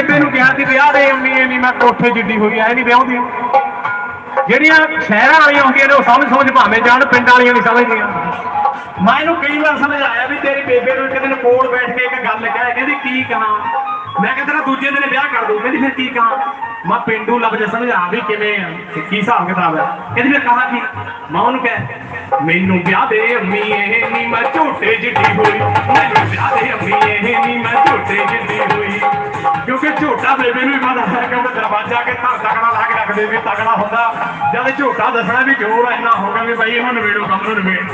ਬੇਬੇ ਨੂੰ ਕਿਹਾ ਸੀ ਵਿਆਹ ਦੇ ਅੰਮੀ ਐ ਮੈਂ ਕੋਠੇ ਜਿੱਡੀ ਹੋਈ ਐ ਨਹੀਂ ਵਿਆਹੁੰਦੀ। ਜਿਹੜੀਆਂ ਸ਼ਹਿਰਾਂ ਵਾਲੀਆਂ ਹੁੰਦੀਆਂ ਨੇ ਉਹ ਸਮਝ ਸਮਝ ਭਾਵੇਂ ਜਾਣ, ਪਿੰਡਾਂ ਵਾਲੀਆਂ ਨਹੀਂ ਸਮਝਦੀਆਂ। ਮੈਂ ਇਹਨੂੰ ਕਈ ਵਾਰ ਸਮਝਾਇਆ ਵੀ ਤੇਰੀ ਬੇਬੇ ਨੂੰ ਇੱਕ ਦਿਨ ਕੋਲ ਬੈਠ ਕੇ ਇੱਕ ਗੱਲ ਕਹਿ, ਕਹਿੰਦੀ ਕੀ ਕਹਾਂ? ਮੈਂ ਕਿਹਾ ਤੇਰਾ ਦੂਜੇ ਦਿਨ ਵਿਆਹ ਕਰ ਦੂੰ, ਕਹਿੰਦੀ ਫਿਰ ਕੀ ਕਹਾਂ? ਮੈਂ ਪਿੰਡੂ ਲਫ਼ਜ਼ ਸਮਝਾ ਵੀ ਕਿਵੇਂ ਆ ਤੇ ਕੀ ਹਿਸਾਬ ਕਿਤਾਬ ਹੈ ਕਹਿੰਦੀ ਫਿਰ ਕਹਾ ਕੀ? ਮੈਂ ਉਹਨੂੰ ਕਹਿ, ਮੈਨੂੰ ਵਿਆਹ ਦੇ ਅੰਮੀ, ਇਹ ਨਹੀਂ ਮੈਂ ਝੋਟੇ ਜਿੱਡੀ ਹੋਈ। ਮੈਨੂੰ ਵਿਆਹ ਦੇ ਅੰਮੀ, ਇਹ ਨਹੀਂ ਮੈਂ ਝੋਟੇ ਜਿੱਡੀ ਹੋਈ। ਕਿਉਂਕਿ ਝੋਟਾ ਬੇਬੇ ਨੂੰ ਹੀ ਪਤਾ ਹੈ ਕਿ ਉਹ ਦਰਵਾਜ਼ਾ ਕੇ ਧਰ ਤਕੜਾ ਲਾ ਕੇ ਰੱਖਦੇ ਵੀ ਤਕੜਾ ਹੁੰਦਾ। ਜਦ ਝੋਟਾ ਦੱਸਣਾ ਵੀ ਜ਼ੋਰ ਇੰਨਾ ਹੋਗਾ ਵੀ ਬਾਈ ਇਹਨੂੰ ਨਵੇੜੋ, ਕੰਮ ਨੂੰ ਨਵੇੜ।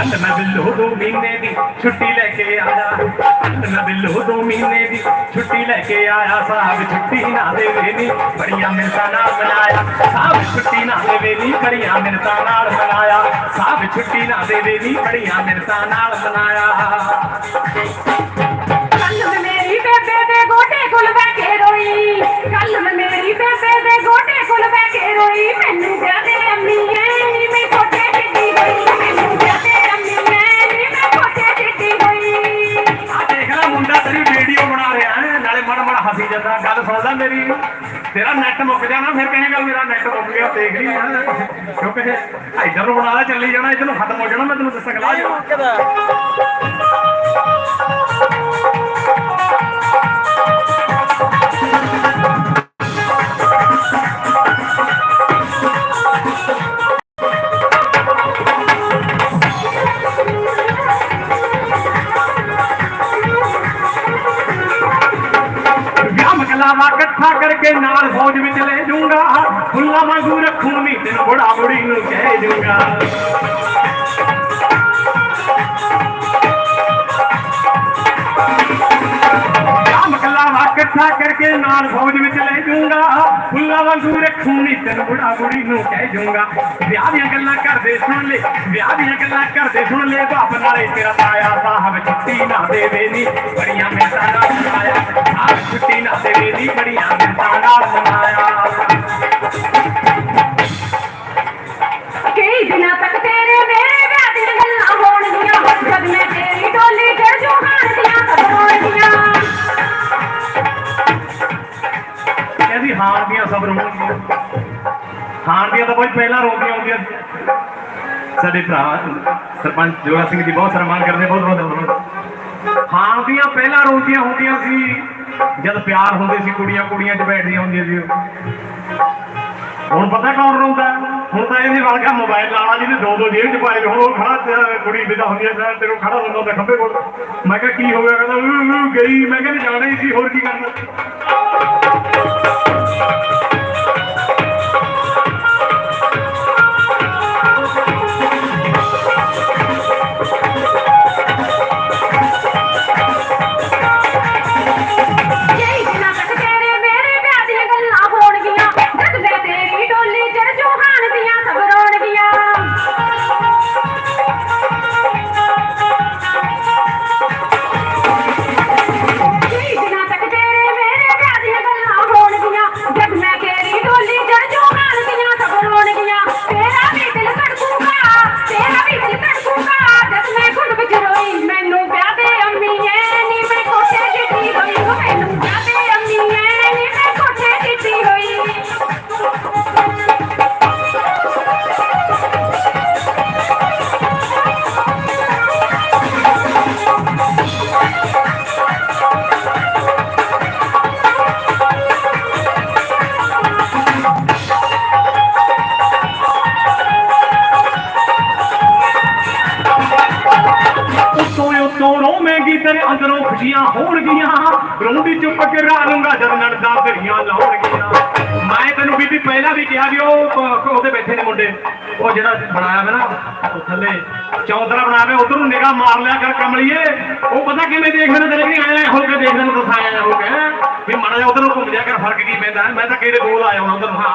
ਕੱਲ ਮੈਂ ਬਿੱਲੋ ਦੋ ਮਹੀਨੇ ਦੀ ਛੁੱਟੀ ਲੈ ਕੇ ਆਇਆ। ਕੱਲ ਮੈਂ ਬਿੱਲੋ ਦੋ ਮਹੀਨੇ ਦੀ ਛੁੱਟੀ ਲੈ ਕੇ ਆਇਆ। ਸਾਹਿਬ ਛੁੱਟੀ ਨਾ ਦੇਵੇ ਨੀ, ਬੜੀਆਂ ਮਿੰਤਾਂ ਨਾਲ ਮਨਾਇਆ। ਸਾਹਿਬ ਛੁੱਟੀ ਨਾ ਦੇਵੇ ਨੀ, ਬੜੀਆਂ ਮਿੰਤਾਂ ਨਾਲ ਮਨਾਇਆ। ਸਾਹਿਬ ਛੁੱਟੀ ਨਾ ਦੇਵੇ ਨੀ, ਬੜੀਆਂ ਮਿੰਤਾਂ ਨਾਲ ਮਨਾਇਆ। ਜਾਂਦਾ ਮੇਰੀ, ਤੇਰਾ ਨੈਟ ਮੁੱਕ ਜਾਣਾ, ਫਿਰ ਕਹੇਗਾ ਮੇਰਾ ਨੈਟ ਮੁੱਕ ਗਿਆ, ਦੇਖ ਲਈ ਹੈਂ। ਕਿਉਂਕਿ ਇੱਧਰ ਨੂੰ ਬਣਾ ਚੱਲੀ ਜਾਣਾ, ਇੱਧਰ ਨੂੰ ਖਤਮ ਹੋ ਜਾਣਾ, ਮੈਂ ਤੈਨੂੰ ਦੱਸਾਂ ਗਲਾ ਇਕੱਠਾ ਨਾਲ ਫੌਜ ਵਿੱਚ ਲੈ ਜੂੰਗਾ ਫੁੱਲਾਂ ਵਾਂਗੂ ਰੱਖੂ ਨੀ ਬੁੜਾ ਬੁੜੀ ਨੂੰ ਕਹਿ ਜੂੰਗਾ ਇਕੱਠਾ ਕਰਕੇ ਨਾਲ ਫੌਜ ਵਿੱਚ ਲੈ ਜਾਊਂਗਾ। ਫੁੱਲਾਂ ਵਾਂਗੂ ਰੱਖੂ ਤੈਨੂੰ ਬੁੜਾ ਬੁੜੀ ਨੂੰ ਕਹਿ ਜਾਊਂਗਾ। ਵਿਆਹ ਦੀਆਂ ਗੱਲਾਂ ਕਰਦੇ ਸੁਣ ਲੈ, ਵਿਆਹ ਦੀਆਂ ਗੱਲਾਂ ਕਰਦੇ ਸੁਣ ਲੈ। ਬਾਪ ਨਾਲੇ ਤੇਰਾ ਤਾਇਆ ਸਾਹਿਬ ਛੁੱਟੀ ਨਾ ਦੇਵੇ ਨੀ। ਬੜੀਆਂ ਮਿੰਟਾਂ ਨਾਲ ਮਨਾਇਆ ਸਾਹਿਬ ਛੁੱਟੀ ਨਾ ਦੇਵੇ ਨੀ, ਬੜੀਆਂ ਮਿਹਨਤਾਂ ਨਾਲ ਹਾਰ ਤਾਂ ਬਹੁਤ ਪਹਿਲਾਂ ਰੋਂਦੀਆਂ ਹੁੰਦੀਆਂ ਸਾਡੇ ਭਰਾ ਸਰਪੰਚ ਜੋਰਾ ਸਿੰਘ ਜੀ ਬਹੁਤ ਸਨਮਾਨ ਕਰਦੇ, ਬਹੁਤ ਬਹੁਤ ਧੰਨਵਾਦ। ਹਾਰ ਦੀਆਂ ਪਹਿਲਾਂ ਰੋਂਦੀਆਂ ਹੁੰਦੀਆਂ ਸੀ, ਜਦ ਪਿਆਰ ਹੁੰਦੇ ਸੀ, ਕੁੜੀਆਂ ਕੁੜੀਆਂ 'ਚ ਬੈਠਦੀਆਂ ਹੁੰਦੀਆਂ ਸੀ। ਹੁਣ ਪਤਾ ਕੌਣ ਰੋਂਦਾ ਹੁਣ ਤਾਂ ਇਹਦੇ ਵਰਗਾ ਮੋਬਾਈਲ ਵਾਲਾ ਜਿਹਨੇ ਦੋ ਦੋ ਜੇਬ 'ਚ ਪਾਏ, ਹੁਣ ਉਹ ਖੜਾ ਤੇ ਕੁੜੀ ਵਿਦਾ ਹੁੰਦੀ ਹੈ ਤੇ ਖੜਾ ਹੁੰਦਾ ਹੁੰਦਾ ਖੰਭੇ ਕੋਲ। ਮੈਂ ਕਿਹਾ, ਕੀ ਹੋ ਗਿਆ? ਕਹਿੰਦਾ ਗਈ। ਮੈਂ ਕਹਿੰਦਾ ਜਾਣਾ ਹੀ ਸੀ, ਹੋਰ ਕੀ ਕਰਨਾ? ਤੇਰੇ ਅੰਦਰੋਂ ਖੁਸ਼ੀਆਂ ਹੋਣਗੀਆਂ। ਰੋਂਦੀ ਚ ਪਕਰਾ ਲੂੰਗਾ ਜਰਨਣ ਦਾ ਦਰੀਆਂ ਲਾਉਣਗੀਆਂ। ਮੈਂ ਤੈਨੂੰ ਬੀਬੀ ਪਹਿਲਾਂ ਵੀ ਕਿਹਾ ਵੀ ਉਹ ਉਹਦੇ ਬੈਠੇ ਨੇ ਮੁੰਡੇ। ਉਹ ਜਿਹੜਾ ਬਣਾਇਆ ਮੈਂ ਨਾ, ਉਹ ਥੱਲੇ ਚੌਧਰਾ ਬਣਾਵੇ ਉਧਰ ਨੂੰ ਨਿਗਾ ਮਾਰ ਲਿਆ ਕਰ ਕਮਲੀਏ। ਉਹ ਪਤਾ ਕਿਵੇਂ ਦੇਖਦੇ ਨੇ ਤੇਰੇ ਵੀ ਆਇਆ ਹੋ ਕੇ ਦੇਖਦੇ ਨੇ ਦਸਾਇਆ ਹੋ ਕੇ ਵੀ ਮਾੜਾ ਜਿਹਾ ਉਧਰ ਨੂੰ ਘੁੰਮ ਜਾ ਕਰ, ਫ਼ਰਕ ਕੀ ਪੈਂਦਾ ਮੈਂ ਤਾਂ ਕਿਹੜੇ ਬੋਲ ਆਇਆ ਹੁਣ, ਉਧਰ ਹਾਂ।